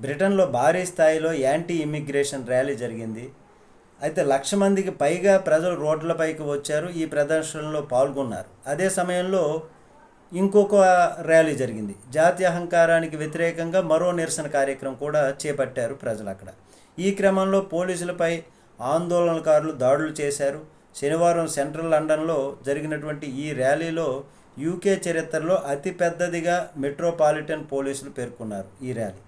బ్రిటన్లో భారీ స్థాయిలో యాంటీ ఇమిగ్రేషన్ ర్యాలీ జరిగింది. అయితే లక్ష మందికి పైగా ప్రజలు రోడ్లపైకి వచ్చారు. ఈ ప్రదర్శనలో పాల్గొన్నారు. అదే సమయంలో ఇంకొక ర్యాలీ జరిగింది. జాతీయ అహంకారానికి వ్యతిరేకంగా మరో నిరసన కార్యక్రమం కూడా చేపట్టారు ప్రజలు అక్కడ. ఈ క్రమంలో పోలీసులపై ఆందోళనకారులు దాడులు చేశారు. శనివారం సెంట్రల్ లండన్లో జరిగినటువంటి ఈ ర్యాలీలో యూకే చరిత్రలో అతిపెద్దదిగా మెట్రోపాలిటన్ పోలీసులు పేర్కొన్నారు ఈ ర్యాలీ.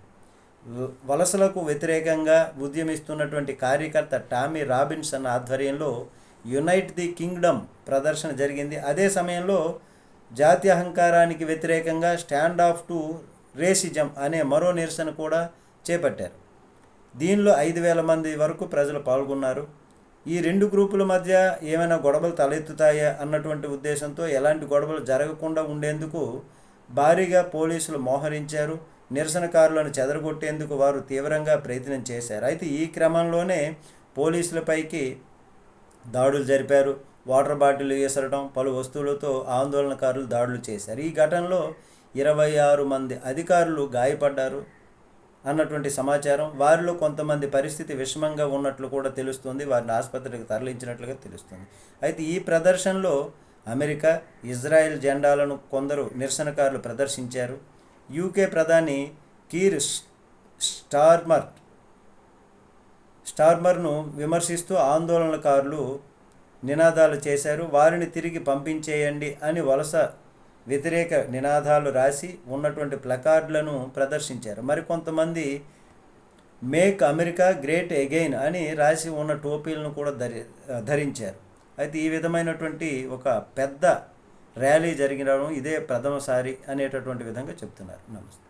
వలసలకు వ్యతిరేకంగా ఉద్యమిస్తున్నటువంటి కార్యకర్త టామీ రాబిన్సన్ ఆధ్వర్యంలో యునైట్ ది కింగ్డమ్ ప్రదర్శన జరిగింది. అదే సమయంలో జాతీయ అహంకారానికి వ్యతిరేకంగా స్టాండ్ ఆఫ్ టు రేసిజం అనే మరో నిరసన కూడా చేపట్టారు. దీనిలో ఐదు వేల మంది వరకు ప్రజలు పాల్గొన్నారు. ఈ రెండు గ్రూపుల మధ్య ఏమైనా గొడవలు తలెత్తుతాయా అన్నటువంటి ఉద్దేశంతో ఎలాంటి గొడవలు జరగకుండా ఉండేందుకు భారీగా పోలీసులు మోహరించారు. నిరసనకారులను చెదరగొట్టేందుకు వారు తీవ్రంగా ప్రయత్నం చేశారు. అయితే ఈ క్రమంలోనే పోలీసులపైకి దాడులు జరిపారు. వాటర్ బాటిల్ విసరడం పలు వస్తువులతో ఆందోళనకారులు దాడులు చేశారు. ఈ ఘటనలో ఇరవై ఆరు మంది అధికారులు గాయపడ్డారు అన్నటువంటి సమాచారం వారిలో కొంతమంది పరిస్థితి విషమంగా ఉన్నట్లు కూడా తెలుస్తుంది. వారిని ఆసుపత్రికి తరలించినట్లుగా తెలుస్తుంది. అయితే ఈ ప్రదర్శనలో అమెరికా ఇజ్రాయెల్ జెండాలను కొందరు నిరసనకారులు ప్రదర్శించారు. యూకే ప్రధాని కీర్ స్టార్మర్ స్టార్మర్ను విమర్శిస్తూ ఆందోళనకారులు నినాదాలు చేశారు. వారిని తిరిగి పంపించేయండి అని వలస వ్యతిరేక నినాదాలు రాసి ఉన్నటువంటి ప్లకార్డులను ప్రదర్శించారు. మరికొంతమంది మేక్ అమెరికా గ్రేట్ అగైన్ అని రాసి ఉన్న టోపీలను కూడా ధరి ధరించారు. అయితే ఈ విధమైనటువంటి ఒక పెద్ద ర్యాలీ జరిగినడం ఇదే ప్రథమసారి అనేటటువంటి విధంగా చెప్తున్నారు. నమస్తే.